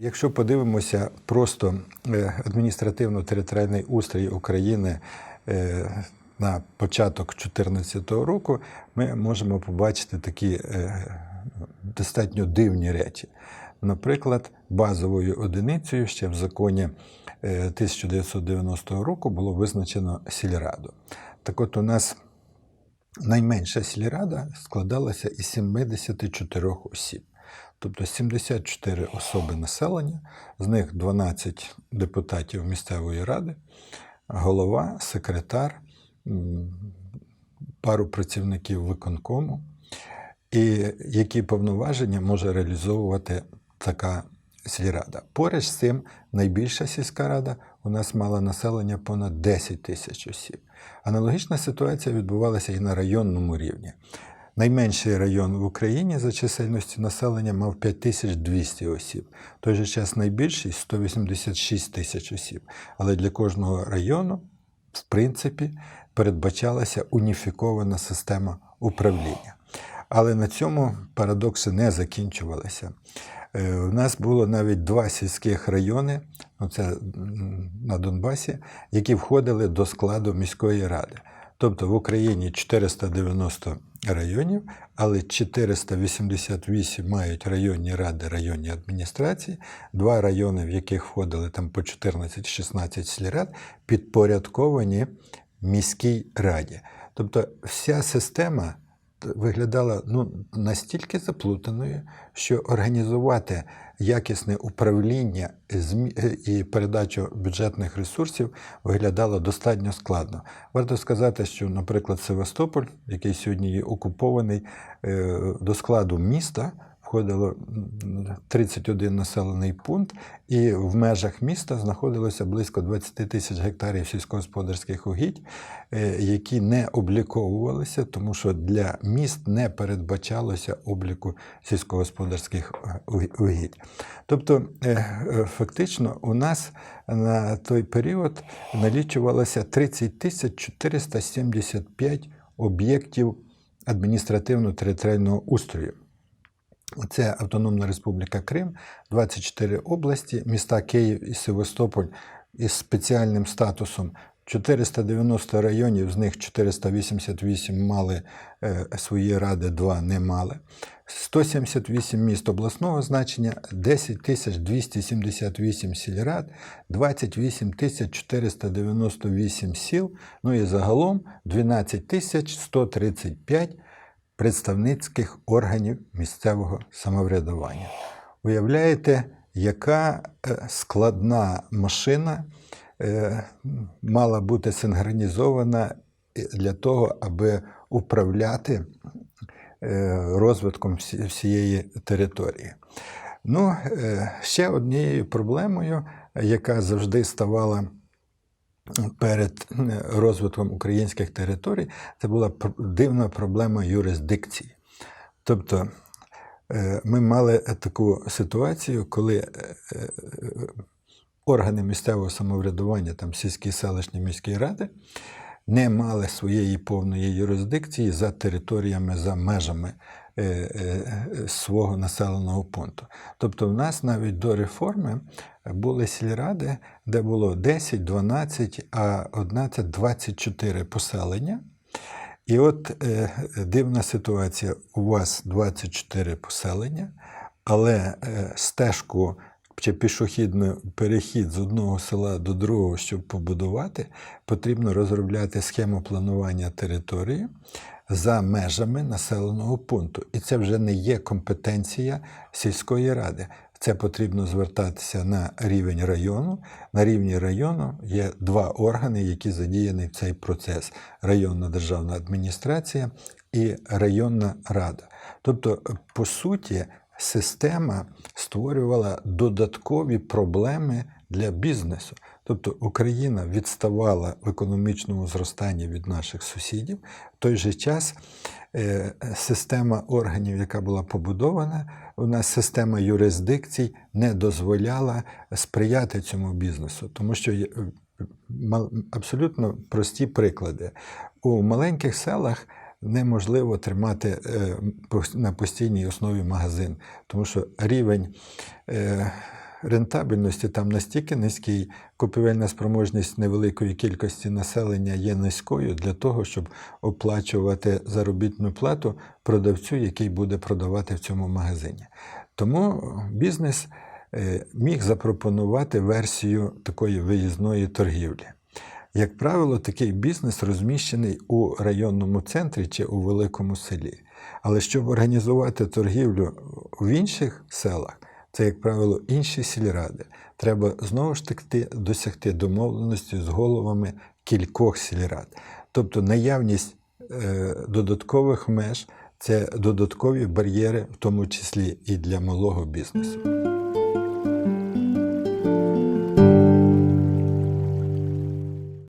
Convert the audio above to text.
Якщо подивимося просто е, адміністративно-територіальний устрій України е, на початок 2014 року, ми можемо побачити такі е, достатньо дивні речі. Наприклад, базовою одиницею ще в законі е, 1990 року було визначено сільраду. Так от у нас найменша сільрада складалася із 74 осіб. Тобто 74 особи населення, з них 12 депутатів місцевої ради, голова, секретар, пару працівників виконкому, і які повноваження може реалізовувати така сільрада. Поряд з цим найбільша сільська рада у нас мала населення понад 10 тисяч осіб. Аналогічна ситуація відбувалася і на районному рівні. Найменший район в Україні за чисельністю населення мав 5200 осіб. В той же час найбільший 186 тисяч осіб. Але для кожного району, в принципі, передбачалася уніфікована система управління. Але на цьому парадокси не закінчувалися. Е, У нас було навіть два сільських райони, ну це на Донбасі, які входили до складу міської ради. Тобто в Україні 490 районів, але 488 мають районні ради, районні адміністрації, два райони, в яких входили там по 14-16 сільрад, підпорядковані міській раді. Тобто вся система виглядала ну, настільки заплутаною, що організувати якісне управління змі- і передачу бюджетних ресурсів виглядало достатньо складно. Варто сказати, що, наприклад, Севастополь, який сьогодні є окупований, е, до складу міста входило 31 населений пункт, і в межах міста знаходилося близько 20 тисяч гектарів сільськогосподарських угідь, е, які не обліковувалися, тому що для міст не передбачалося обліку сільськогосподарських е, угідь. Тобто, е, фактично, у нас на той період налічувалося 30 тисяч 475 об'єктів адміністративно-територіального устрою. Це Автономна Республіка Крим, 24 області, міста Київ і Севастополь із спеціальним статусом. 490 районів, з них 488 мали е, свої ради, 2 не мали. 178 міст обласного значення, 10 тисяч 278 сільрад, 28 тисяч 498 сіл, ну і загалом 12 тисяч 135 представницьких органів місцевого самоврядування. Уявляєте, яка е, складна машина е, мала бути синхронізована для того, аби управляти е, розвитком всієї території. Ну, е, ще однією проблемою, яка завжди ставала перед е, розвитком українських територій, це була дивна проблема юрисдикції. Тобто е, ми мали таку ситуацію, коли е, е, органи місцевого самоврядування, там сільські селищні міські ради, не мали своєї повної юрисдикції за територіями, за межами е, е, свого населеного пункту. Тобто, в нас навіть до реформи були сільради, де було 10, 12, а 11, 24 поселення. І от е, дивна ситуація: у вас 24 поселення, але е, стежку чи пішохідний перехід з одного села до другого, щоб побудувати, потрібно розробляти схему планування території за межами населеного пункту. І це вже не є компетенція сільської ради. Це потрібно звертатися на рівень району. На рівні району є два органи, які задіяні в цей процес: районна державна адміністрація і районна рада. Тобто, по суті, система створювала додаткові проблеми для бізнесу. Тобто Україна відставала в економічному зростанні від наших сусідів. В той же час е, система органів, яка була побудована, у нас система юрисдикцій не дозволяла сприяти цьому бізнесу, тому що е, абсолютно прості приклади. У маленьких селах неможливо тримати е, на постійній основі магазин, тому що рівень е, рентабельності там настільки низький, купівельна спроможність невеликої кількості населення є низькою для того, щоб оплачувати заробітну плату продавцю, який буде продавати в цьому магазині. Тому бізнес е, міг запропонувати версію такої виїзної торгівлі. Як правило, такий бізнес розміщений у районному центрі чи у великому селі. Але щоб організувати торгівлю в інших селах, це, як правило, інші сільради. Треба знову ж таки досягти домовленості з головами кількох сільрад. Тобто наявність е, додаткових меж це додаткові бар'єри, в тому числі і для малого бізнесу.